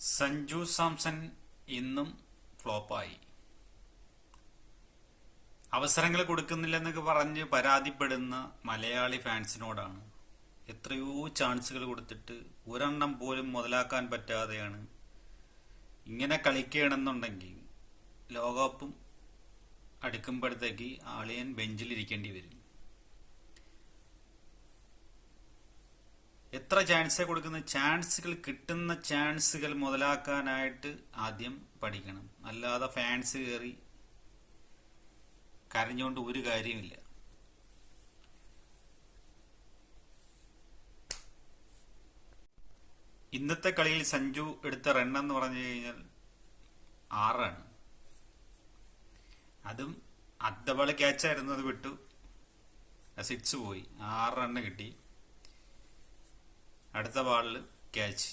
സഞ്ജു സാംസൺ ഇന്നും ഫ്ലോപ്പായി. അവസരങ്ങൾ കൊടുക്കുന്നില്ലെന്നൊക്കെ പറഞ്ഞ് പരാതിപ്പെടുന്ന മലയാളി ഫാൻസിനോടാണ്. എത്രയോ ചാൻസുകൾ കൊടുത്തിട്ട് ഒരെണ്ണം പോലും മുതലാക്കാൻ പറ്റാതെയാണ് ഇങ്ങനെ കളിക്കണമെന്നുണ്ടെങ്കിൽ ലോകകപ്പും അടുക്കുമ്പോഴത്തേക്ക് ആളിയൻ ബെഞ്ചിലിരിക്കേണ്ടി വരും. എത്ര ചാൻസ് കൊടുക്കുന്ന ചാൻസുകൾ കിട്ടുന്ന ചാൻസുകൾ മുതലാക്കാനായിട്ട് ആദ്യം പഠിക്കണം. അല്ലാതെ ഫാൻസ് കയറി കരഞ്ഞുകൊണ്ട് ഒരു കാര്യമില്ല ഇന്നത്തെ കളിയിൽ സഞ്ജു എടുത്ത റൺ എന്ന് പറഞ്ഞു കഴിഞ്ഞാൽ ആറാണ്. അതും അദ്ധബള ക്യാച്ചായിരുന്നു അത് വിട്ടു. സിക്സ് പോയി. ആറ് റണ്ണ് കിട്ടി. അടുത്ത ബാളിൽ ക്യാച്ച്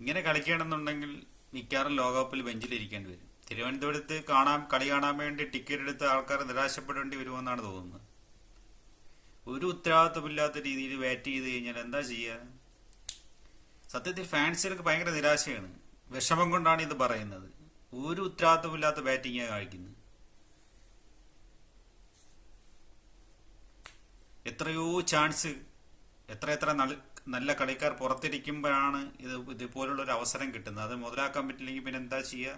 ഇങ്ങനെ കളിക്കണമെന്നുണ്ടെങ്കിൽ മിക്കവാറും ലോകകപ്പിൽ ബെഞ്ചിലിരിക്കേണ്ടി വരും. തിരുവനന്തപുരത്ത് കാണാൻ കളി കാണാൻ വേണ്ടി ടിക്കറ്റ് എടുത്ത ആൾക്കാർ നിരാശപ്പെടേണ്ടി വരുമെന്നാണ് തോന്നുന്നത്. ഒരു ഉത്തരവാദിത്വമില്ലാത്ത രീതിയിൽ ബാറ്റ് ചെയ്ത് കഴിഞ്ഞാൽ എന്താ ചെയ്യുക സത്യത്തിൽ ഫാൻസുകൾക്ക് ഭയങ്കര നിരാശയാണ്. വിഷമം കൊണ്ടാണ് ഇത് പറയുന്നത്. ഒരു ഉത്തരവാദിത്വമില്ലാത്ത ബാറ്റിംഗാണ് കാണിക്കുന്നത്. എത്രയോ ചാൻസ് എത്ര എത്ര നല്ല കളിക്കാർ പുറത്തിരിക്കുമ്പോഴാണ് ഇത് ഇതുപോലുള്ള ഒരു അവസരം കിട്ടുന്നത്. അത് മുതലാക്കാൻ പറ്റില്ലെങ്കിൽ പിന്നെ എന്താ ചെയ്യുക